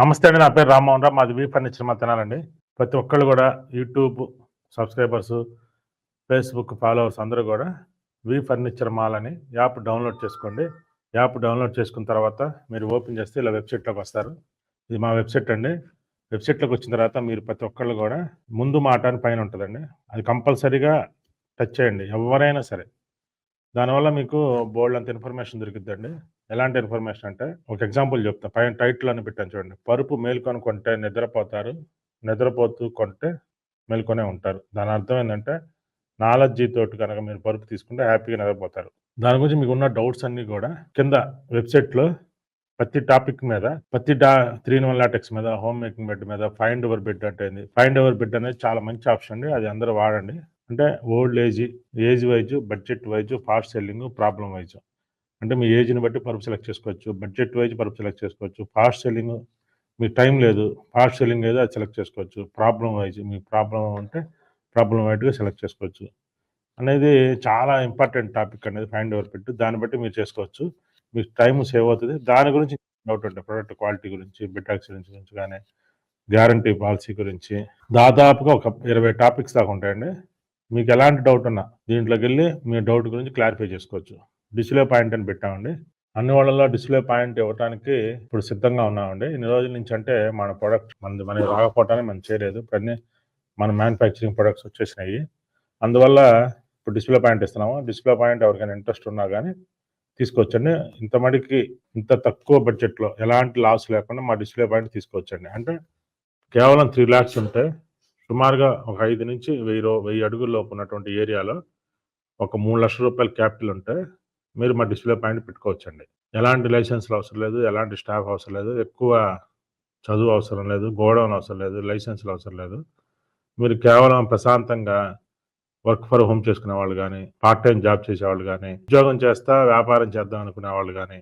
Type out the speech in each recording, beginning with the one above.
నమస్తే అండి నా పేరు రామ్మోహన్ రావు. మాది వీ ఫర్నిచర్ మా తినాలండి. ప్రతి ఒక్కళ్ళు కూడా యూట్యూబ్ సబ్స్క్రైబర్స్ ఫేస్బుక్ ఫాలోవర్స్ అందరూ కూడా వీ ఫర్నిచర్ మాల్ అని యాప్ డౌన్లోడ్ చేసుకోండి. యాప్ డౌన్లోడ్ చేసుకున్న తర్వాత మీరు ఓపెన్ చేస్తే ఇలా వెబ్సైట్లోకి వస్తారు. ఇది మా వెబ్సైట్ అండి. వెబ్సైట్లోకి వచ్చిన తర్వాత మీరు ప్రతి ఒక్కళ్ళు కూడా ముందు మాట అని పైన ఉంటుందండి. అది కంపల్సరీగా టచ్ చేయండి ఎవరైనా సరే. దానివల్ల మీకు బోల్డ్ అంత ఇన్ఫర్మేషన్ దొరుకుతుందండి ఎలాంటి ఇన్ఫర్మేషన్ అంటే ఒక ఎగ్జాంపుల్ చెప్తా. పైన టైటిల్ అని పెట్టాను చూడండి. పరుపు మేల్కొని కొంటే నిద్రపోతారు నిద్రపోతూ కొంటే మేల్కొనే ఉంటారు. దాని అర్థం ఏంటంటే నాలెడ్జీ తోటి కనుక మీరు పరుపు తీసుకుంటే హ్యాపీగా నిద్రపోతారు. దాని గురించి మీకు ఉన్న డౌట్స్ అన్నీ కూడా కింద వెబ్సైట్లో ప్రతి టాపిక్ మీద ప్రతి డా త్రీ వన్ లాటెక్స్ మీద హోమ్ మేకింగ్ బెడ్ మీద ఫైండ్ ఓవర్ బెడ్ అంటే ఫైండ్ ఓవర్ బెడ్ అనేది చాలా మంచి ఆప్షన్ అండి. అది అందరూ వాడండి. అంటే old age age wise budget wise fast selling problem wise. అంటే మీ ఏజ్ని బట్టి పరుపు సెలెక్ట్ చేసుకోవచ్చు బడ్జెట్ వైజ్ పరుపు సెలెక్ట్ చేసుకోవచ్చు ఫాస్ట్ సెల్లింగ్ మీకు టైం లేదు ఫాస్ట్ సెల్లింగ్ ఏదో అది సెలెక్ట్ చేసుకోవచ్చు ప్రాబ్లం వైజ్ మీ ప్రాబ్లం అంటే ప్రాబ్లం వైట్గా సెలెక్ట్ చేసుకోవచ్చు. అనేది చాలా ఇంపార్టెంట్ టాపిక్ అనేది ఫైండ్ ఓవర్ పెట్టి దాన్ని బట్టి మీరు చేసుకోవచ్చు మీకు టైం సేవ్ అవుతుంది. దాని గురించి డౌట్ ఉంటుంది ప్రొడక్ట్ క్వాలిటీ గురించి బిట్ యాక్సిడెంట్స్ గురించి కానీ గ్యారంటీ పాలసీ గురించి దాదాపుగా ఒక ఇరవై టాపిక్స్ దాకా ఉంటాయండి. మీకు ఎలాంటి డౌట్ ఉన్నా దీంట్లోకి వెళ్ళి మీ డౌట్ గురించి క్లారిఫై చేసుకోవచ్చు. డిస్ప్లే పాయింట్ అని పెట్టామండి. అన్ని వాళ్ళలో డిస్ప్లే పాయింట్ ఇవ్వడానికి ఇప్పుడు సిద్ధంగా ఉన్నామండి. ఇన్ని రోజుల నుంచి అంటే మన ప్రొడక్ట్ మనది మనకి రాకపోవటానికి మనం చేయలేదు. ప్రతి మన మ్యానుఫ్యాక్చరింగ్ ప్రొడక్ట్స్ వచ్చేసినాయి. అందువల్ల ఇప్పుడు డిస్ప్లే పాయింట్ ఇస్తున్నాము. డిస్ప్లే పాయింట్ ఎవరికైనా ఇంట్రెస్ట్ ఉన్నా కానీ తీసుకొచ్చండి. ఇంత మడికి ఇంత తక్కువ బడ్జెట్లో ఎలాంటి లాస్ లేకుండా మా డిస్ప్లే పాయింట్ తీసుకొచ్చండి. అంటే కేవలం త్రీ ల్యాక్స్ ఉంటే సుమారుగా ఒక ఐదు నుంచి వెయ్యి రో వెయ్యి అడుగుల్లోపు ఉన్నటువంటి ఏరియాలో ఒక మూడు లక్షల రూపాయల క్యాపిటల్ ఉంటే మీరు మా డిస్ప్లే పాయింట్ పెట్టుకోవచ్చండి. ఎలాంటి లైసెన్స్లు అవసరం లేదు ఎలాంటి స్టాఫ్ అవసరం లేదు ఎక్కువ చదువు అవసరం లేదు గోడౌన్ అవసరం లేదు లైసెన్స్లు అవసరం లేదు. మీరు కేవలం ప్రశాంతంగా వర్క్ ఫర్ హోమ్ చేసుకునే వాళ్ళు కానీ పార్ట్ టైం జాబ్ చేసేవాళ్ళు కానీ ఉద్యోగం చేస్తా వ్యాపారం చేద్దాం అనుకునే వాళ్ళు కానీ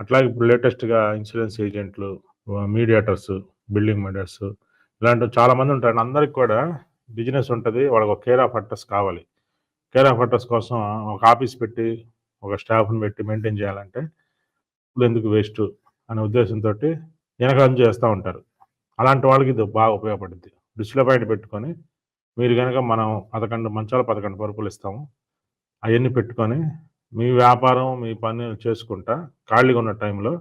అట్లాగే ఇప్పుడు లేటెస్ట్గా ఇన్సూరెన్స్ ఏజెంట్లు మీడియేటర్స్ బిల్డింగ్ మీడియర్స్ ఇలాంటివి చాలామంది ఉంటారు అందరికి కూడా బిజినెస్ ఉంటుంది వాళ్ళకి ఒక కేర్ ఆఫ్ అడ్రస్ కావాలి. కేర్ ఆఫ్ అడ్రస్ కోసం ఒక ఆఫీస్ పెట్టి ఒక స్టాఫ్ని పెట్టి మెయింటైన్ చేయాలంటే ఎందుకు వేస్ట్ అనే ఉద్దేశంతో వెనకం చేస్తూ ఉంటారు. అలాంటి వాళ్ళకి ఇది బాగా ఉపయోగపడుద్ది. డిస్ప్లే పాయింట్ పెట్టుకొని మీరు కనుక మనం పదకొండు మంచాలు పదకొండు పరుపులు ఇస్తాము. అవన్నీ పెట్టుకొని మీ వ్యాపారం మీ పని చేసుకుంటా ఖాళీగా ఉన్న టైంలో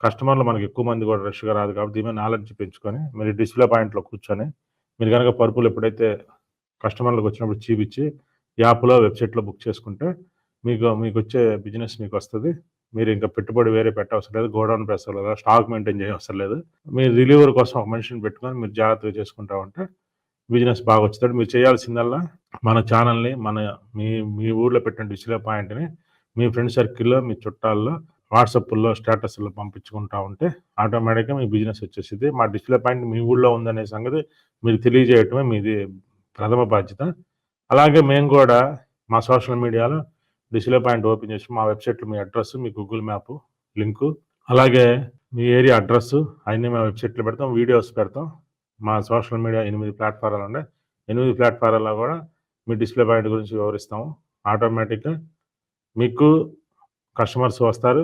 కస్టమర్లు మనకి ఎక్కువ మంది కూడా రష్గా రాదు కాబట్టి దీని నాలెడ్జ్ పెంచుకొని మీరు డిస్ప్లే పాయింట్లో కూర్చొని మీరు కనుక పరుపులు ఎప్పుడైతే కస్టమర్లకు వచ్చినప్పుడు చూపించి యాప్లో వెబ్సైట్లో బుక్ చేసుకుంటే మీకు మీకు వచ్చే బిజినెస్ మీకు వస్తుంది మీరు ఇంకా పెట్టుబడి వేరే పెట్టవసరం లేదు. గోడౌన్ పెట్టవసరం లేదు స్టాక్ మెయింటైన్ చేయవసరం లేదు. మీరు రిలీవర్ కోసం ఒక మనిషిని పెట్టుకొని మీరు జాగ్రత్తగా చేసుకుంటా ఉంటే బిజినెస్ బాగా వచ్చేది మీరు చేయాల్సిందల్లా మన ఛానల్ని మన మీ మీ ఊర్లో పెట్టిన డిస్ప్లే పాయింట్ని మీ ఫ్రెండ్ సర్కిల్లో మీ చుట్టాల్లో వాట్సాప్లో స్టేటస్లో పంపించుకుంటా ఉంటే ఆటోమేటిక్గా మీ బిజినెస్ వచ్చేసింది మా డిస్ప్లే పాయింట్ మీ ఊళ్ళో ఉందనే సంగతి మీరు తెలియజేయటమే మీది ప్రథమ బాధ్యత. అలాగే మేము కూడా మా సోషల్ మీడియాలో డిస్ప్లే పాయింట్ ఓపెన్ చేసి మా వెబ్సైట్లో మీ అడ్రస్ మీ గూగుల్ మ్యాప్ లింకు అలాగే మీ ఏరియా అడ్రస్ అన్నీ మా వెబ్సైట్లో పెడతాం వీడియోస్ పెడతాం. మా సోషల్ మీడియా ఎనిమిది ప్లాట్ఫారాలు ఉన్నాయి. ఎనిమిది ప్లాట్ఫారాల్లో కూడా మీ డిస్ప్లే పాయింట్ గురించి వివరిస్తాము. ఆటోమేటిక్గా మీకు కస్టమర్స్ వస్తారు.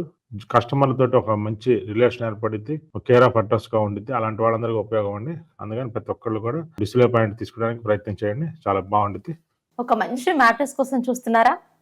కస్టమర్లతో ఒక మంచి రిలేషన్ ఏర్పడింది ఒక కేర్ ఆఫ్ అడ్రస్గా ఉండిద్ది. అలాంటి వాళ్ళందరికీ ఉపయోగం అండి. అందుకని ప్రతి ఒక్కళ్ళు కూడా డిస్ప్లే పాయింట్ తీసుకోవడానికి ప్రయత్నం చేయండి. చాలా బాగుంటుంది ఒక మంచి మ్యాటర్స్ కోసం చూస్తున్నారా?